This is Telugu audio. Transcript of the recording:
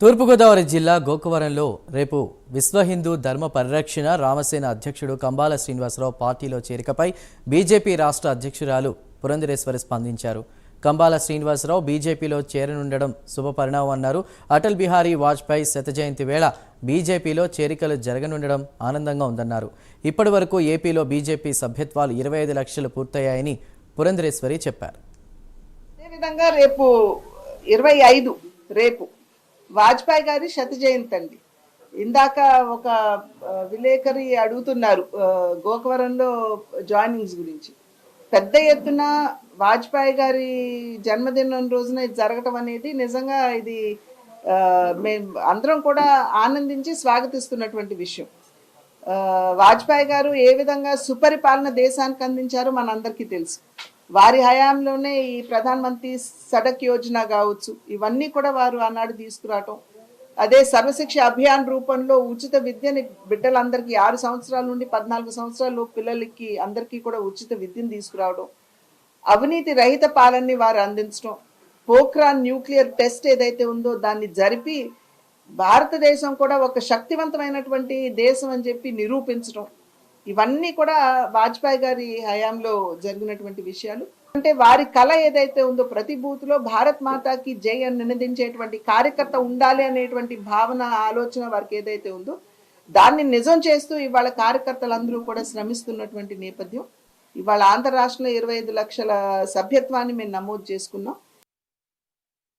తూర్పుగోదావరి జిల్లా గోకవరంలో రేపు విశ్వ హిందూ ధర్మ పరిరక్షణ రామసేన అధ్యక్షుడు కంబాల శ్రీనివాసరావు పార్టీలో చేరికపై బీజేపీ రాష్ట్ర అధ్యక్షురాలు పురంధరేశ్వరి స్పందించారు. కంబాల శ్రీనివాసరావు బీజేపీలో చేరనుండడం శుభపరిణామం అన్నారు. అటల్ బిహారీ వాజ్పేయి శత జయంతి వేళ బీజేపీలో చేరికలు జరగనుండడం ఆనందంగా ఉందన్నారు. ఇప్పటి వరకు ఏపీలో బీజేపీ సభ్యత్వాలు ఇరవై ఐదు లక్షలు పూర్తయ్యాయని పురంధరేశ్వరి చెప్పారు. అదేవిధంగా రేపు ఇరవై ఐదు రేపు వాజ్పేయి గారి శత జయంతి అండి. ఇందాక ఒక విలేకరి అడుగుతున్నారు గోకవరంలో జాయినింగ్స్ గురించి. పెద్ద ఎత్తున వాజ్పేయి గారి జన్మదినం రోజున ఇది జరగటం అనేది నిజంగా ఇది మేము అందరం కూడా ఆనందించి స్వాగతిస్తున్నటువంటి విషయం. వాజ్పేయి గారు ఏ విధంగా సుపరిపాలన దేశానికి అందించారో మనందరికీ తెలుసు. వారి హయాంలోనే ఈ ప్రధాన మంత్రి సడక్ యోజన కావచ్చు ఇవన్నీ కూడా వారు ఆనాడు తీసుకురావటం. అదే సర్వశిక్ష అభియాన్ రూపంలో ఉచిత విద్యని బిడ్డలందరికీ ఆరు సంవత్సరాల నుండి పద్నాలుగు సంవత్సరాలు పిల్లలకి అందరికీ కూడా ఉచిత విద్యను తీసుకురావడం అవినీతి రహిత పాలనని వారు అందించడం పోఖ్రాన్ న్యూక్లియర్ టెస్ట్ ఏదైతే ఉందో దాన్ని జరిపి భారతదేశం కూడా ఒక శక్తివంతమైనటువంటి దేశం అని చెప్పి నిరూపించడం ఇవన్నీ కూడా వాజ్పేయి గారి హయాంలో జరిగినటువంటి విషయాలు. అంటే వారి కళ ఏదైతే ఉందో ప్రతి బూత్లో భారత్ మాతాకి జై అని నినదించేటువంటి కార్యకర్త ఉండాలి అనేటువంటి భావన ఆలోచన వారికి ఏదైతే ఉందో దాన్ని నిజం చేస్తూ ఇవాళ కార్యకర్తలందరూ కూడా శ్రమిస్తున్నటువంటి నేపథ్యం. ఇవాళ ఆంధ్ర రాష్ట్రంలో ఇరవై ఐదు లక్షల సభ్యత్వాన్ని మేము నమోదు చేసుకున్నాం.